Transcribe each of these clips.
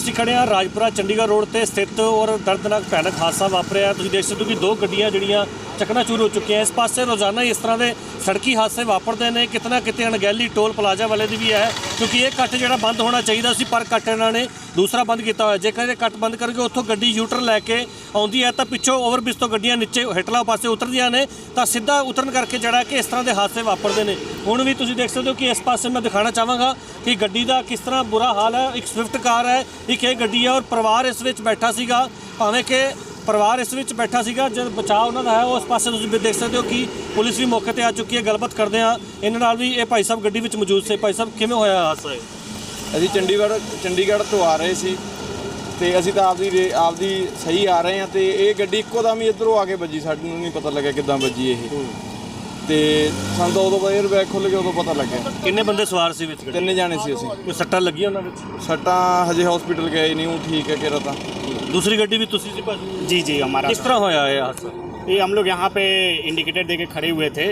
ਅਸੀਂ ਖੜੇ ਹਾਂ ਰਾਜਪੁਰਾ ਚੰਡੀਗੜ੍ਹ ਰੋਡ ਤੇ ਸਥਿਤ ਔਰ ਦਰਦਨਾਕ ਭਿਆਨਕ ਹਾਦਸਾ ਵਾਪਰਿਆ ਤੁਸੀਂ ਦੇਖ ਸਕਦੇ ਹੋ ਕਿ ਦੋ ਗੱਡੀਆਂ ਜਿਹੜੀਆਂ ਚਕਨਾਚੂਰ ਹੋ ਚੁੱਕੀਆਂ ਇਸ ਪਾਸੇ ਰੋਜ਼ਾਨਾ ਇਸ ਤਰ੍ਹਾਂ ਦੇ ਸੜਕੀ ਹਾਦਸੇ ਵਾਪਰਦੇ ਨੇ। ਕਿਤਨਾ ਕਿਤੇ ਅਣਗਹਿਲੀ ਟੋਲ ਪਲਾਜ਼ਾ ਵਾਲੇ ਦੀ ਵੀ ਹੈ ਕਿਉਂਕਿ ਇਹ ਕੱਟ ਜਿਹੜਾ ਬੰਦ ਹੋਣਾ ਚਾਹੀਦਾ ਸੀ, ਪਰ ਕੱਟ ਇਹਨਾਂ ਨੇ ਦੂਸਰਾ ਬੰਦ ਕੀਤਾ ਹੋਇਆ। ਜੇਕਰ ਇਹ ਕੱਟ ਬੰਦ ਕਰਕੇ ਉੱਥੋਂ ਗੱਡੀ ਯੂਟਰ ਲੈ ਕੇ ਆਉਂਦੀ ਹੈ, ਤਾਂ ਪਿੱਛੋਂ ਓਵਰਬ੍ਰਿਜ ਤੋਂ ਗੱਡੀਆਂ ਨੀਚੇ ਹੇਠਲਾ ਪਾਸੇ ਉਤਰਦੀਆਂ ਨੇ, ਤਾਂ ਸਿੱਧਾ ਉਤਰਨ ਕਰਕੇ ਜਿਹੜਾ ਕਿ ਇਸ ਤਰ੍ਹਾਂ ਦੇ ਹਾਦਸੇ ਵਾਪਰਦੇ ਨੇ। ਹੁਣ ਵੀ ਤੁਸੀਂ ਦੇਖ ਸਕਦੇ ਹੋ ਕਿ ਇਸ ਪਾਸੇ ਮੈਂ ਦਿਖਾਣਾ ਚਾਹਾਂਗਾ ਕਿ ਗੱਡੀ ਦਾ ਕਿਸ ਤਰ੍ਹਾਂ ਬੁਰਾ ਹਾਲ ਹੈ। ਇੱਕ ਸਵਿਫਟ ਕਾਰ ਹੈ, ਇੱਕ ਇਹ ਗੱਡੀ ਹੈ ਔਰ ਪਰਿਵਾਰ ਇਸ ਵਿੱਚ ਬੈਠਾ ਸੀਗਾ। ਭਾਵੇਂ ਕਿ ਪਰਿਵਾਰ ਇਸ ਵਿੱਚ ਬੈਠਾ ਸੀਗਾ ਜਦ ਬਚਾਅ ਉਹਨਾਂ ਦਾ ਹੈ ਉਸ ਪਾਸੇ ਤੁਸੀਂ ਵੀ ਦੇਖ ਸਕਦੇ ਹੋ ਕਿ ਪੁਲਿਸ ਵੀ ਮੌਕੇ ਤੇ ਆ ਚੁੱਕੀ ਹੈ ਗੱਲਬਾਤ ਕਰਦੇ ਆ ਇਹਨਾਂ ਨਾਲ ਵੀ ਇਹ ਭਾਈ ਸਾਹਿਬ ਗੱਡੀ ਵਿੱਚ ਮੌਜੂਦ ਸੀ। ਭਾਈ ਸਾਹਿਬ ਕਿਵੇਂ ਹੋਇਆ ਹਾਦਸਾ ਇਹ? ਅਸੀਂ ਚੰਡੀਗੜ੍ਹ ਚੰਡੀਗੜ੍ਹ ਤੋਂ ਆ ਰਹੇ ਸੀ ਤੇ ਅਸੀਂ ਤਾਂ ਆਪਦੀ ਰੇ- ਆਪਦੀ ਸਹੀ ਆ ਰਹੇ ਹਾਂ ਤੇ ਇਹ ਗੱਡੀ ਇੱਕੋ ਦਮ ਹੀ ਇਧਰੋਂ ਆ ਕੇ ਵੱਜੀ। ਸਾਨੂੰ ਨਹੀਂ ਪਤਾ ਲੱਗਿਆ ਕਿੱਦਾਂ ਵੱਜੀ ਇਹ। ਤੇ ਸਾਨੂੰ ਤਾਂ ਉਦੋਂ ਪਤਾ 에ਅਰ गया ਖੁੱਲ ਗਿਆ ਉਦੋਂ ਪਤਾ ਲੱਗਿਆ। ਕਿੰਨੇ ਬੰਦੇ ਸਵਾਰ ਸੀ ਵਿੱਚ ਗੱਡੀ ਤਿੰਨੇ ਜਾਣੇ ਸੀ ਅਸੀਂ। ਕੋਈ ਸੱਟਾਂ ਲੱਗੀਆਂ ਉਹਨਾਂ ਵਿੱਚ? दूसरी गड्डी भी तुसी जी जी हमारा किस तरह होया है ये हम लोग यहाँ पे इंडिकेटर देके खड़े हुए थे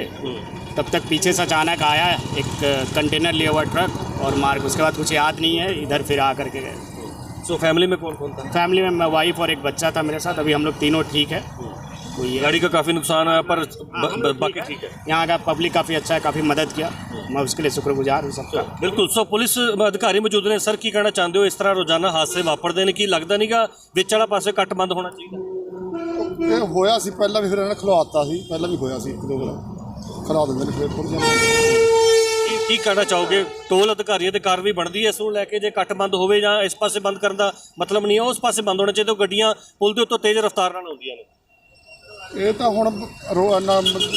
तब तक पीछे से अचानक आया एक कंटेनर लिया हुआ ट्रक और मार्ग उसके बाद कुछ याद नहीं है इधर फिर आ करके गए सो फैमिली में कौन कौन था फैमिली में मैं वाइफ और एक बच्चा था मेरे साथ अभी हम लोग तीनों ठीक है गाड़ी का काफी नुकसान है पर ब- ब- बाकी ठीक है यहाँ का पब्लिक काफ़ी अच्छा है काफ़ी मदद किया मैं उसके लिए शुक्रगुजार हूँ सबका ਬਿਲਕੁਲ ਸੋ ਪੁਲਿਸ ਅਧਿਕਾਰੀ ਮੌਜੂਦ ਨੇ ਸਰ ਕੀ ਕਹਿਣਾ ਚਾਹੁੰਦੇ ਹੋ ਇਸ ਤਰ੍ਹਾਂ ਰੋਜ਼ਾਨਾ ਹਾਦਸੇ ਵਾਪਰਦੇ ਨੇ ਕੀ ਲੱਗਦਾ ਨਹੀਂਗਾ ਵਿੱਚ ਵਾਲਾ ਪਾਸੇ ਕੱਟ ਬੰਦ ਹੋਣਾ ਚਾਹੀਦਾ ਇਹ ਹੋਇਆ ਸੀ ਪਹਿਲਾਂ ਵੀ ਫਿਰ ਇਹਨਾਂ ਨੇ ਖਲਵਾਤਾ ਸੀ ਪਹਿਲਾਂ ਵੀ ਹੋਇਆ ਸੀ ਇੱਕ ਦੋ ਵਾਰ ਖਲਾ ਦਿੰਦੇ ਨੇ ਫਿਰ ਥੋੜੀ ਜਿਹੀ ਕੀ ਕੀ ਕਹਿਣਾ ਚਾਹੋਗੇ ਟੋਲ ਅਧਿਕਾਰੀਆਂ ਤੇ ਕਾਰਵਾਈ ਬਣਦੀ ਹੈ ਇਸ ਨੂੰ ਲੈ ਕੇ ਜੇ ਕੱਟ ਬੰਦ ਹੋਵੇ ਜਾਂ ਇਸ ਪਾਸੇ ਬੰਦ ਕਰਨ ਦਾ ਮਤਲਬ ਨਹੀਂ ਹੈ ਉਸ ਪਾਸੇ ਬੰਦ ਹੋਣਾ ਚਾਹੀਦਾ ਉਹ ਗੱਡੀਆਂ ਪੁਲ ਦੇ ਉੱਤੋਂ ਤੇਜ਼ ਰਫ਼ਤਾਰ ਨਾਲ ਆਉਂਦੀਆਂ ਨੇ ਇਹ ਤਾਂ ਹੁਣ ਰੋ-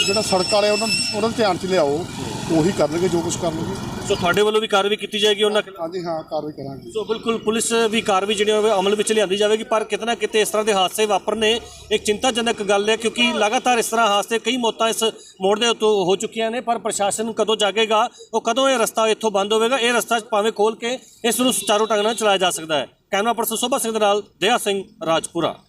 ਜਿਹੜਾ ਸੜਕ ਵਾਲੇ ਉਹਨਾਂ ਉਹਨਾਂ ਦੇ ਧਿਆਨ 'ਚ ਲਿਆਓ। ਉਹੀ ਕਰਨਗੇ ਜੋ ਕੁਝ ਕਰਨਗੇ। ਸੋ ਤੁਹਾਡੇ ਵੱਲੋਂ ਵੀ ਕਾਰਵਾਈ ਕੀਤੀ ਜਾਏਗੀ ਉਹਨਾਂ ਹਾਂਜੀ ਹਾਂ ਕਾਰਵਾਈ ਕਰਾਂਗੇ। ਸੋ ਬਿਲਕੁਲ ਪੁਲਿਸ ਵੀ ਕਾਰਵਾਈ ਜਿਹੜੀ ਹੋਵੇ ਅਮਲ ਵਿੱਚ ਲਿਆਂਦੀ ਜਾਵੇਗੀ ਪਰ ਕਿਤੇ ਨਾ ਕਿਤੇ ਇਸ ਤਰ੍ਹਾਂ ਦੇ ਹਾਦਸੇ ਵਾਪਰਨੇ ਇੱਕ ਚਿੰਤਾਜਨਕ ਗੱਲ ਹੈ ਕਿਉਂਕਿ ਲਗਾਤਾਰ ਇਸ ਤਰ੍ਹਾਂ ਹਾਦਸੇ ਕਈ ਮੌਤਾਂ ਇਸ ਮੋੜ ਦੇ ਉੱਤੋਂ ਹੋ ਚੁੱਕੀਆਂ ਨੇ ਪਰ ਪ੍ਰਸ਼ਾਸਨ ਕਦੋਂ ਜਾਗੇਗਾ ਉਹ ਕਦੋਂ ਇਹ ਰਸਤਾ ਇੱਥੋਂ ਬੰਦ ਹੋਵੇਗਾ ਇਹ ਰਸਤਾ ਭਾਵੇਂ ਖੋਲ ਕੇ ਇਸ ਨੂੰ ਸੁਚਾਰੂ ਢੰਗ ਨਾਲ ਚਲਾਇਆ ਜਾ ਸਕਦਾ ਹੈ। ਕੈਮਰਾ ਪਰਸਨ ਸੋਭਾ ਸਿੰਘ ਦੇ ਨਾਲ ਦਇਆ ਸਿੰਘ ਰਾਜਪੁਰਾ।